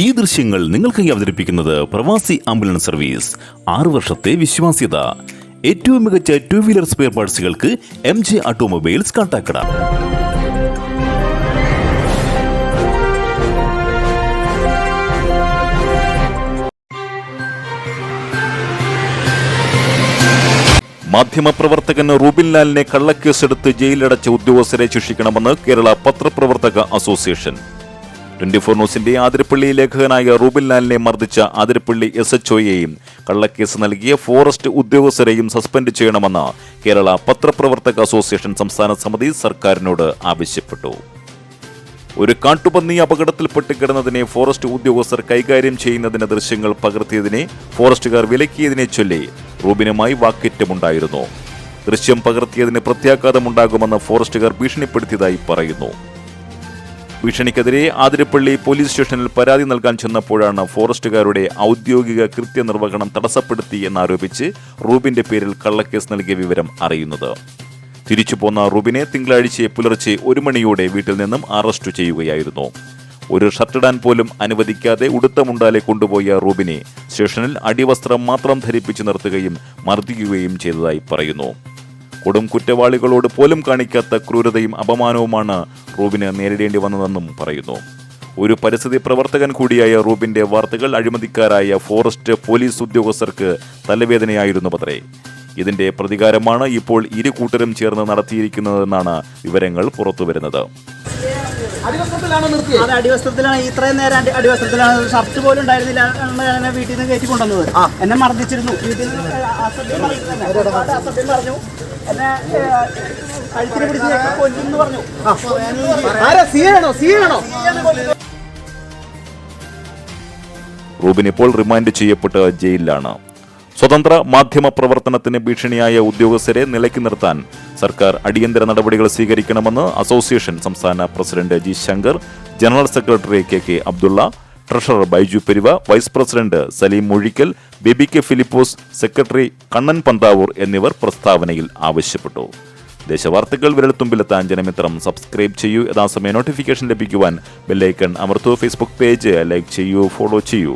ഈ ദൃശ്യങ്ങൾ നിങ്ങൾക്കായി അവതരിപ്പിക്കുന്നത് പ്രവാസി ആംബുലൻസ് സർവീസ്. ആറു വർഷത്തെ വിശ്വാസ്യത. ഏറ്റവും മികച്ച ടു വീലർ സ്പെയർ പാർട്സുകൾക്ക് എം ജെ ഓട്ടോമൊബൈൽസ് കാട്ടാക്കട. മാധ്യമപ്രവർത്തകൻ റൂബിൻ ലാലിനെ കള്ളക്കേസെടുത്ത് ജയിലിലടച്ച ഉദ്യോഗസ്ഥരെ ശിക്ഷിക്കണമെന്ന് കേരള പത്രപ്രവർത്തക അസോസിയേഷൻ. ട്വന്റി ഫോർ ന്യൂസിന്റെ ആതിരപ്പള്ളി ലേഖകനായ റൂബിൻ ലാലിനെ മർദ്ദിച്ച ആതിരപ്പള്ളി എസ് എച്ച് ഒയെയും കള്ളക്കേസ് നൽകിയ ഫോറസ്റ്റ് ഉദ്യോഗസ്ഥരെയും സസ്പെൻഡ് ചെയ്യണമെന്ന് കേരള പത്രപ്രവർത്തക അസോസിയേഷൻ സംസ്ഥാന സമിതി സർക്കാരിനോട് ആവശ്യപ്പെട്ടു. ഒരു കാട്ടുപന്നി അപകടത്തിൽപ്പെട്ട് കിടന്നതിനെ ഫോറസ്റ്റ് ഉദ്യോഗസ്ഥർ കൈകാര്യം ചെയ്യുന്നതിന് ദൃശ്യങ്ങൾ പകർത്തിയതിനെ ഫോറസ്റ്റുകാർ വിലക്കിയതിനെ ചൊല്ലി റൂബിനുമായി വാക്കേറ്റമുണ്ടായിരുന്നു. ദൃശ്യം പകർത്തിയതിന് പ്രത്യാഘാതമുണ്ടാകുമെന്ന് ഫോറസ്റ്റുകാർ ഭീഷണിപ്പെടുത്തിയതായി പറയുന്നു. ഭീഷണിക്കെതിരെ ആതിരപ്പള്ളി പോലീസ് സ്റ്റേഷനിൽ പരാതി നൽകാൻ ചെന്നപ്പോഴാണ് ഫോറസ്റ്റുകാരുടെ ഔദ്യോഗിക കൃത്യനിർവഹണം തടസ്സപ്പെടുത്തി എന്നാരോപിച്ച് റൂബിന്റെ പേരിൽ കള്ളക്കേസ് നൽകിയ വിവരം അറിയുന്നത്. തിരിച്ചു പോന്ന റൂബിനെ തിങ്കളാഴ്ച പുലർച്ചെ ഒരു മണിയോടെ വീട്ടിൽ നിന്നും അറസ്റ്റ് ചെയ്യുകയായിരുന്നു. ഒരു ഷർട്ടിടാൻ പോലും അനുവദിക്കാതെ ഉടുത്ത മുണ്ടാലെ കൊണ്ടുപോയ റൂബിനെ സ്റ്റേഷനിൽ അടിവസ്ത്രം മാത്രം ധരിപ്പിച്ചു നിർത്തുകയും മർദ്ദിക്കുകയും ചെയ്തതായി പറയുന്നു. കൊടും കുറ്റവാളികളോട് പോലും കാണിക്കാത്ത ക്രൂരതയും അപമാനവുമാണ് റൂബിന് നേരിടേണ്ടി വന്നതെന്നും പറയുന്നു. ഒരു പരിസ്ഥിതി പ്രവർത്തകൻ കൂടിയായ റൂബിന്റെ വാർത്തകൾ അഴിമതിക്കാരായ ഫോറസ്റ്റ് പോലീസ് ഉദ്യോഗസ്ഥർക്ക് തലവേദനയായിരുന്നു പത്രേ. ഇതിന്റെ പ്രതികാരമാണ് ഇപ്പോൾ ഇരു കൂട്ടരും ചേർന്ന് നടത്തിയിരിക്കുന്നതെന്നാണ് വിവരങ്ങൾ പുറത്തുവരുന്നത്. അടിവസ്ത്രത്തിലാണോ അടിവസ്ത്രത്തിലാണ്. ഇത്രയും നേരം അടിവസ്ത്രത്തിലാണ്. ഷർട്ട് പോലും ഉണ്ടായിരുന്നില്ല എന്നെ വീട്ടിൽ നിന്ന് കയറ്റി കൊണ്ടുവന്നത്. എന്നെ മർദ്ദിച്ചിരുന്നു. വീട്ടിൽ നിന്ന് പറഞ്ഞു. പറഞ്ഞു എന്നെ ഏഹ്, കഴുത്തിന് പിടിച്ച് കൊല്ലുന്നു പറഞ്ഞു. ആരാ? സി ആണോ? റൂബിൻ ഇപ്പോൾ റിമാൻഡ് ചെയ്യപ്പെട്ട് ജയിലിലാണ്. സ്വതന്ത്ര മാധ്യമ പ്രവർത്തനത്തിന് ഭീഷണിയായ ഉദ്യോഗസ്ഥരെ നിലയ്ക്ക് നിർത്താൻ സർക്കാർ അടിയന്തര നടപടികൾ സ്വീകരിക്കണമെന്ന് അസോസിയേഷൻ സംസ്ഥാന president G Shankar general secretary K K Abdullah treasurer Baiju Peruva vice president Saleem Mozhikkal Bibi K Philipose secretary Kannan Panthavoor എന്നിവർ പ്രസ്താവനയിൽ ആവശ്യപ്പെട്ടു. ദേശവാർത്തകൾ വിരൽത്തുമ്പിലെത്താൻ ജനമിത്രം സബ്സ്ക്രൈബ് ചെയ്യൂ. യഥാസമയം നോട്ടിഫിക്കേഷൻ ലഭിക്കുവാൻ ബെല്ലൈക്കൺ അമർത്തു. ഫേസ്ബുക്ക് പേജ് ലൈക്ക് ചെയ്യൂ ഫോളോ ചെയ്യൂ.